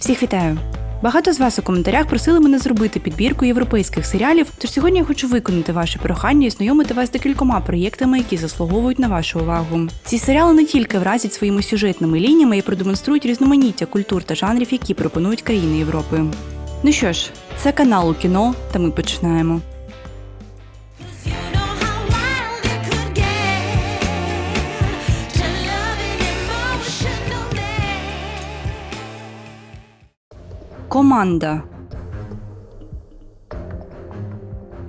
Всіх вітаю! Багато з вас у коментарях просили мене зробити підбірку європейських серіалів, тож сьогодні я хочу виконати ваше прохання і знайомити вас з декількома проєктами, які заслуговують на вашу увагу. Ці серіали не тільки вразять своїми сюжетними лініями і продемонструють різноманіття культур та жанрів, які пропонують країни Європи. Ну що ж, це канал у кіно, та ми починаємо. comanda.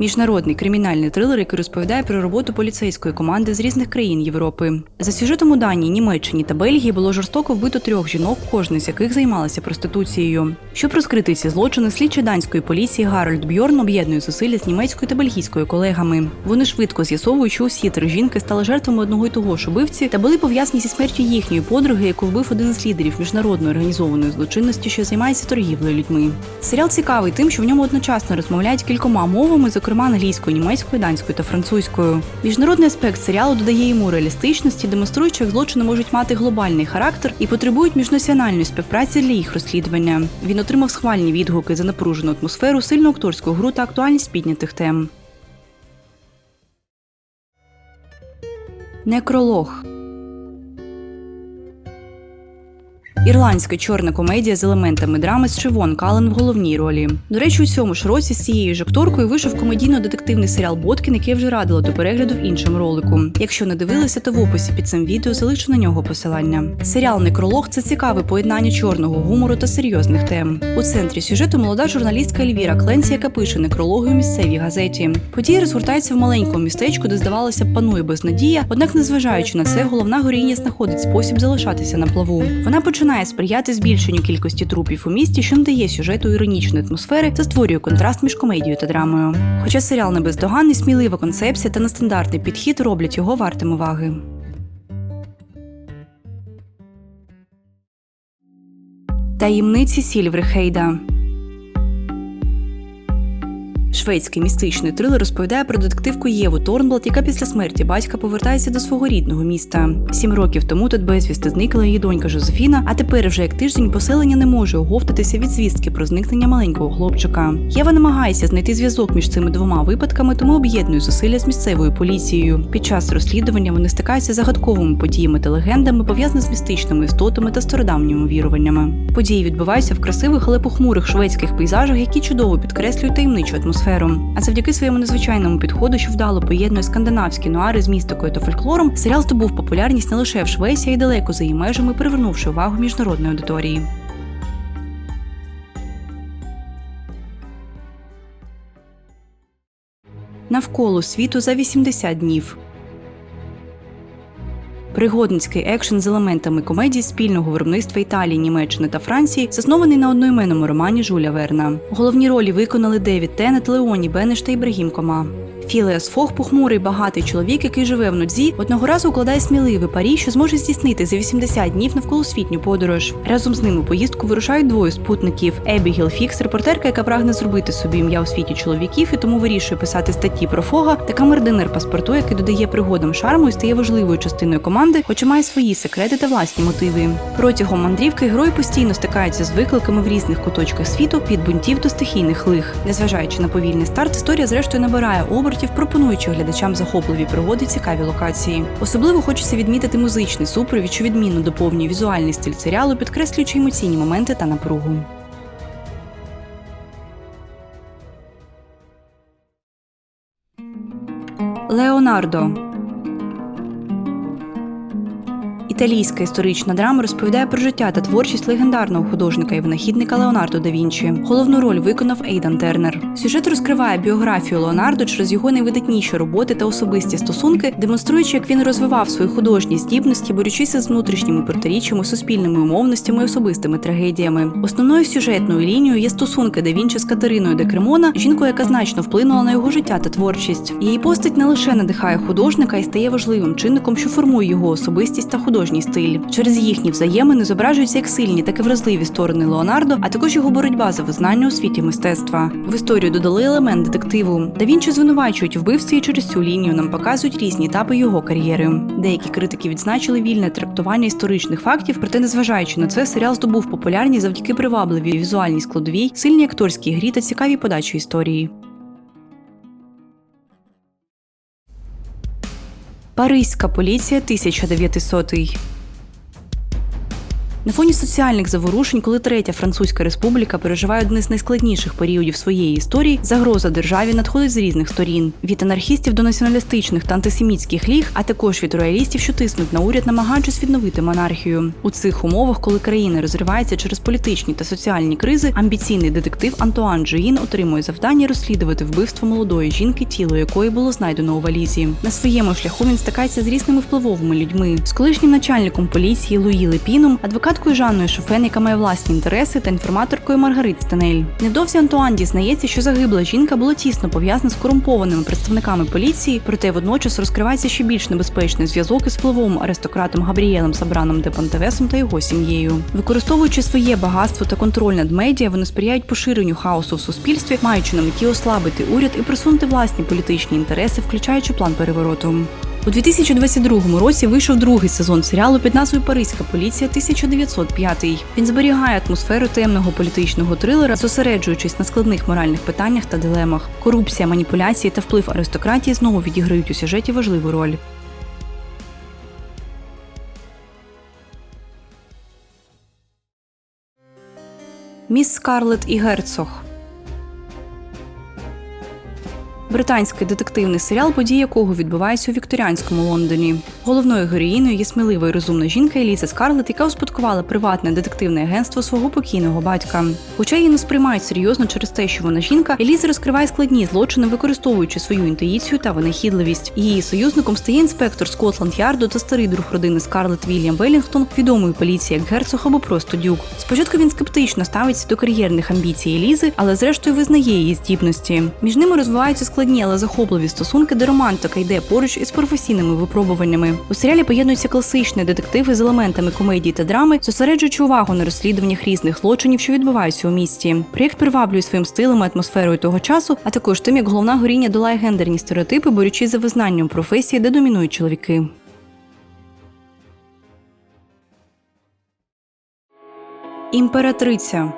Міжнародний кримінальний трилер, який розповідає про роботу поліцейської команди з різних країн Європи. За сюжетом у Данії, Німеччині та Бельгії було жорстоко вбито трьох жінок, кожна з яких займалася проституцією. Щоб розкрити ці злочини, слідчі данської поліції Гарольд Бьорн об'єднує зусилля з німецькою та бельгійською колегами. Вони швидко з'ясовують, що усі три жінки стали жертвами одного й того ж убивці та були пов'язані зі смертю їхньої подруги, яку вбив один із лідерів міжнародної організованої злочинності, що займається торгівлею людьми. Серіал цікавий тим, що в ньому одночасно розмовляють кількома мовами, зокрема англійською, німецькою, данською та французькою. Міжнародний аспект серіалу додає йому реалістичності, демонструючи, як злочини можуть мати глобальний характер і потребують міжнаціональної співпраці для їх розслідування. Він отримав схвальні відгуки за напружену атмосферу, сильну акторську гру та актуальність піднятих тем. Некролог Ірландська чорна комедія з елементами драми з Шивон Кален в головній ролі. До речі, у цьому ж році з цією ж акторкою вийшов комедійно-детективний серіал Боткін, який я вже радила до перегляду в іншому ролику. Якщо не дивилися, то в описі під цим відео залишу на нього посилання. Серіал Некролог це цікаве поєднання чорного гумору та серйозних тем. У центрі сюжету молода журналістка Ельвіра Кленсі, яка пише некрологи у місцевій газеті. Події розгортаються в маленькому містечку, де здавалося б панує безнадія. Однак, незважаючи на це, головна героїня знаходить спосіб залишатися на плаву. Вона починає сприяти збільшенню кількості трупів у місті, що надає сюжету іронічної атмосфери та створює контраст між комедією та драмою. Хоча серіал не бездоганний, смілива концепція та нестандартний підхід роблять його вартим уваги. Таємниці Сільверхейда. Шведський містичний трилер розповідає про детективку Єву Торнблат, яка після смерті батька повертається до свого рідного міста. Сім років тому тут безвісти зникла її донька Жозефіна, а тепер вже як тиждень поселення не може оговтатися від звістки про зникнення маленького хлопчика. Єва намагається знайти зв'язок між цими двома випадками, тому об'єднує зусилля з місцевою поліцією. Під час розслідування вони стикаються з загадковими подіями та легендами, пов'язаними з містичними істотами та стародавніми віруваннями. Події відбуваються в красивих, але похмурих шведських пейзажах, які чудово підкреслюють таємничу атмосферу. А завдяки своєму незвичайному підходу, що вдало поєднує скандинавські нуари з містикою та фольклором, серіал здобув популярність не лише в Швеції, а й далеко за її межами, привернувши увагу міжнародної аудиторії. Навколо світу за 80 днів. Пригодницький екшен з елементами комедії спільного виробництва Італії, Німеччини та Франції, заснований на одноіменному романі Жуля Верна. Головні ролі виконали Девід Тенет, Леоні Бенеш та Ібрагім Кома. Філеас Фох, похмурий багатий чоловік, який живе в нудзі, одного разу укладає сміливий парі, що зможе здійснити за 80 днів навколосвітню подорож. Разом з ним у поїздку вирушають двоє спутників: Ебігіл Фікс, репортерка, яка прагне зробити собі ім'я у світі чоловіків і тому вирішує писати статті про Фога, та камердинер паспорту, який додає пригодам шарму і стає важливою частиною команди, хоча має свої секрети та власні мотиви. Протягом мандрівки герої постійно стикаються з викликами в різних куточках світу від бунтів до стихійних лих. Незважаючи на повільний старт, історія зрештою набирає обертів, пропонуючи глядачам захопливі пригоди цікаві локації. Особливо хочеться відмітити музичний супровід, що відмінно доповнює візуальний стиль серіалу, підкреслюючи емоційні моменти та напругу. Леонардо Італійська історична драма розповідає про життя та творчість легендарного художника і винахідника Леонардо да Вінчі. Головну роль виконав Ейдан Тернер. Сюжет розкриває біографію Леонардо через його найвидатніші роботи та особисті стосунки, демонструючи, як він розвивав свої художні здібності, борючися з внутрішніми протиріччями, суспільними умовностями і особистими трагедіями. Основною сюжетною лінією є стосунки да Вінчі з Катериною де Кремона, жінкою, яка значно вплинула на його життя та творчість. Її постать не лише надихає художника і стає важливим чинником, що формує його особистість та художній художній стиль. Через їхні взаємини зображуються як сильні, так і вразливі сторони Леонардо, а також його боротьба за визнання у світі мистецтва. В історію додали елемент детективу. Да Вінчі звинувачують вбивстві і через цю лінію нам показують різні етапи його кар'єри. Деякі критики відзначили вільне трактування історичних фактів, проте, незважаючи на це, серіал здобув популярність завдяки привабливій візуальній складовій, сильній акторській грі та цікавій подачі історії. Паризька поліція 1900 на фоні соціальних заворушень, коли третя французька республіка переживає один з найскладніших періодів своєї історії, загроза державі надходить з різних сторін: від анархістів до націоналістичних та антисемітських ліг, а також від роялістів, що тиснуть на уряд, намагаючись відновити монархію. У цих умовах, коли країна розривається через політичні та соціальні кризи, амбіційний детектив Антуан Джоїн отримує завдання розслідувати вбивство молодої жінки, тіло якої було знайдено у валізі. На своєму шляху він стикається з різними впливовими людьми, з колишнім начальником поліції Луї Лепіном, адвокаткою Жанною Шофен, яка має власні інтереси, та інформаторкою Маргарит Стенель. Невдовзі Антуан дізнається, що загибла жінка була тісно пов'язана з корумпованими представниками поліції, проте водночас розкривається ще більш небезпечний зв'язок із впливовим аристократом Габріелем Сабраном де Понтевесом та його сім'єю. Використовуючи своє багатство та контроль над медіа, вони сприяють поширенню хаосу в суспільстві, маючи на меті ослабити уряд і присунути власні політичні інтереси, включаючи план перевороту. У 2022 році вийшов другий сезон серіалу під назвою Паризька поліція 1905. Він зберігає атмосферу темного політичного трилера, зосереджуючись на складних моральних питаннях та дилемах. Корупція, маніпуляції та вплив аристократії знову відіграють у сюжеті важливу роль. Міс Скарлетт і Герцог британський детективний серіал, події якого відбуваються у вікторіанському Лондоні. Головною героїною є смілива і розумна жінка Еліза Скарлетт, яка успадкувала приватне детективне агентство свого покійного батька. Хоча її не сприймають серйозно через те, що вона жінка, Еліза розкриває складні злочини, використовуючи свою інтуїцію та винахідливість. Її союзником стає інспектор Скотланд Ярду та старий друг родини Скарлетт Вільям Велінгтон, відомий у поліції як герцог або просто дюк. Спочатку він скептично ставиться до кар'єрних амбіцій Елізи, але зрештою визнає її здібності. Між ними розвиваються складні, але захопливі стосунки, де романтика йде поруч із професійними випробуваннями. У серіалі поєднуються класичні детективи з елементами комедії та драми, зосереджуючи увагу на розслідуваннях різних злочинів, що відбуваються у місті. Проєкт приваблює своїм стилем і атмосферою того часу, а також тим, як головна горіння долає гендерні стереотипи, борючись за визнанням професії, де домінують чоловіки. Імператриця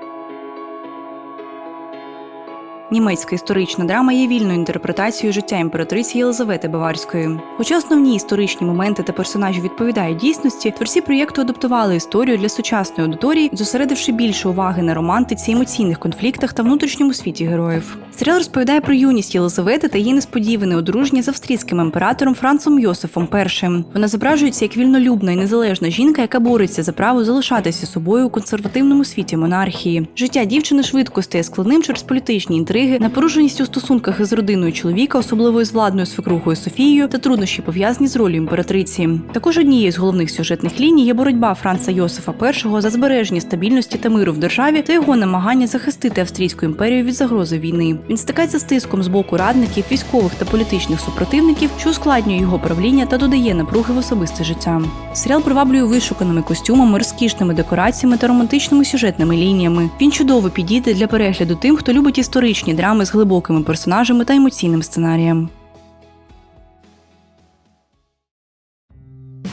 Німецька історична драма є вільною інтерпретацією життя імператриці Єлизавети Баварської. Хоча основні історичні моменти та персонажі відповідають дійсності, творці проєкту адаптували історію для сучасної аудиторії, зосередивши більше уваги на романтиці, емоційних конфліктах та внутрішньому світі героїв. Серіал розповідає про юність Єлизавети та її несподіване одруження з австрійським імператором Францом Йосифом І. Вона зображується як вільнолюбна і незалежна жінка, яка бореться за право залишатися собою у консервативному світі монархії. Життя дівчини швидко стає складним через політичні інтриги, напруженість у стосунках із родиною чоловіка, особливо із владною свекрухою Софією, та труднощі пов'язані з ролью імператриці. Також однією з головних сюжетних ліній є боротьба Франца Йосифа І за збереження стабільності та миру в державі та його намагання захистити австрійську імперію від загрози війни. Він стикається з тиском з боку радників, військових та політичних супротивників, що ускладнює його правління та додає напруги в особисте життя. Серіал приваблює вишуканими костюмами, розкішними декораціями та романтичними сюжетними лініями. Він чудово підійде для перегляду тим, хто любить історичні драми з глибокими персонажами та емоційним сценарієм.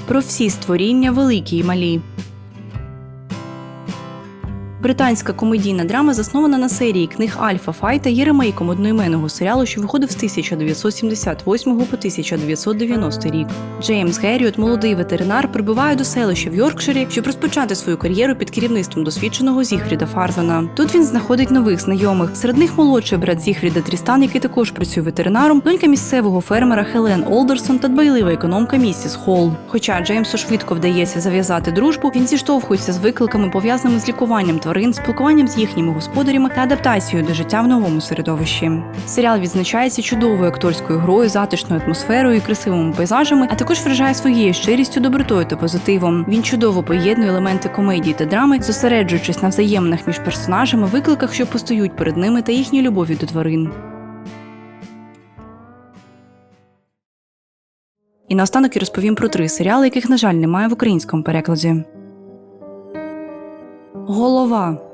Про всі створіння великі і малі. Британська комедійна драма заснована на серії книг Альфа Файта є ремейком одноіменного серіалу, що виходив з 1978 по 1990 рік. Джеймс Герріот, молодий ветеринар, прибуває до селища в Йоркширі, щоб розпочати свою кар'єру під керівництвом досвідченого Зігфріда Фарвана. Тут він знаходить нових знайомих. Серед них молодший брат Зігфріда Трістан, який також працює ветеринаром, донька місцевого фермера Хелен Олдерсон та дбайлива економка місіс Холл. Хоча Джеймсу швидко вдається зав'язати дружбу, він зіштовхується з викликами, пов'язаними з лікуванням тварин, спілкуванням з їхніми господарями та адаптацією до життя в новому середовищі. Серіал відзначається чудовою акторською грою, затишною атмосферою і красивими пейзажами, а також вражає своєю щирістю, добротою та позитивом. Він чудово поєднує елементи комедії та драми, зосереджуючись на взаєминах між персонажами, викликах, що постають перед ними, та їхній любові до тварин. І наостанок я розповім про три серіали, яких, на жаль, немає в українському перекладі. Голова.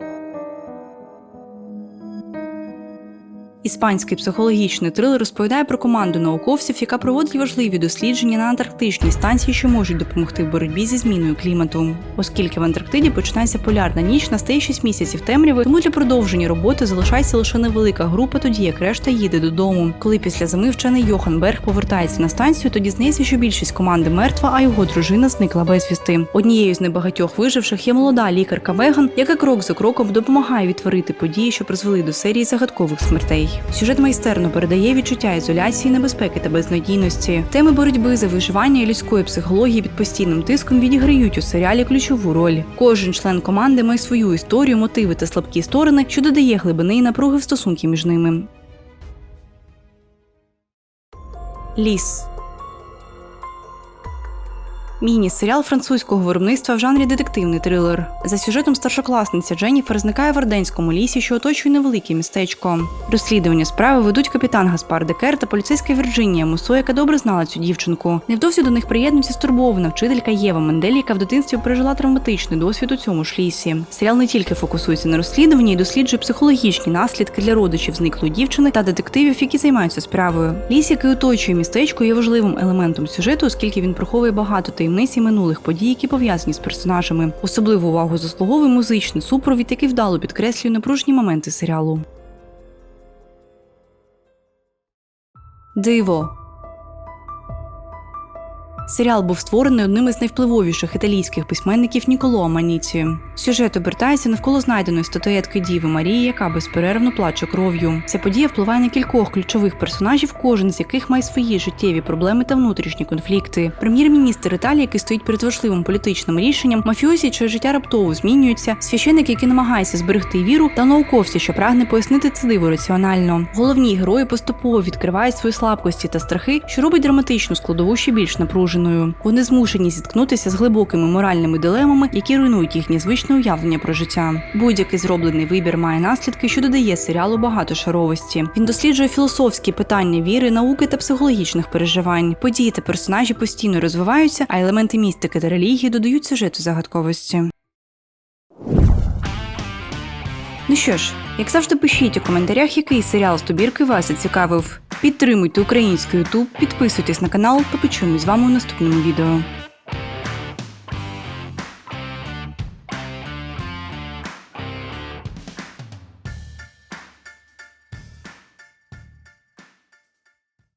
Іспанський психологічний трилер розповідає про команду науковців, яка проводить важливі дослідження на антарктичній станції, що можуть допомогти в боротьбі зі зміною клімату. Оскільки в Антарктиді починається полярна ніч, настає 6 місяців темряви, тому для продовження роботи залишається лише невелика група, тоді як решта їде додому. Коли після зими вчений Йохан Берг повертається на станцію, то дізнається, що більшість команди мертва, а його дружина зникла безвісти. Однією з небагатьох виживших є молода лікарка Меган, яка крок за кроком допомагає відтворити події, що призвели до серії загадкових смертей. Сюжет майстерно передає відчуття ізоляції, небезпеки та безнадійності. Теми боротьби за виживання і людської психології під постійним тиском відіграють у серіалі ключову роль. Кожен член команди має свою історію, мотиви та слабкі сторони, що додає глибини і напруги в стосунки між ними. Ліс. Міні-серіал французького виробництва в жанрі детективний трилер. За сюжетом старшокласниця Дженніфер зникає в Арденському лісі, що оточує невелике містечко. Розслідування справи ведуть капітан Гаспар Декер та поліцейська Вірджинія Мусо, яка добре знала цю дівчинку. Невдовзі до них приєднується стурбована вчителька Єва Мендель, яка в дитинстві пережила травматичний досвід у цьому ж лісі. Серіал не тільки фокусується на розслідуванні і досліджує психологічні наслідки для родичів зниклої дівчини та детективів, які займаються справою. Ліс, який оточує містечко, є важливим елементом сюжету, оскільки він приховує багато таємниць і минулих подій, які пов'язані з персонажами. Особливу увагу заслуговує музичний супровід, який вдало підкреслює напружні моменти серіалу. Диво. Серіал був створений одним із найвпливовіших італійських письменників Ніколо Маніці. Сюжет обертається навколо знайденої статуетки Діви Марії, яка безперервно плаче кров'ю. Ця подія впливає на кількох ключових персонажів, кожен з яких має свої життєві проблеми та внутрішні конфлікти. Прем'єр-міністр Італії, який стоїть перед важливим політичним рішенням, мафіозі, чиє життя раптово змінюється, священик, який намагається зберегти віру, та науковці, що прагне пояснити це диво раціонально. Головні герої поступово відкривають свої слабкості та страхи, що робить драматичну складову ще більш напруженою. Вони змушені зіткнутися з глибокими моральними дилемами, які руйнують їхнє звичне уявлення про життя. Будь-який зроблений вибір має наслідки, що додає серіалу багатошаровості. Він досліджує філософські питання віри, науки та психологічних переживань. Події та персонажі постійно розвиваються, а елементи містики та релігії додають сюжету загадковості. Ну що ж, як завжди, пишіть у коментарях, який серіал з добірки вас зацікавив. Підтримуйте український Ютуб, підписуйтесь на канал та почуємось з вами у наступному відео.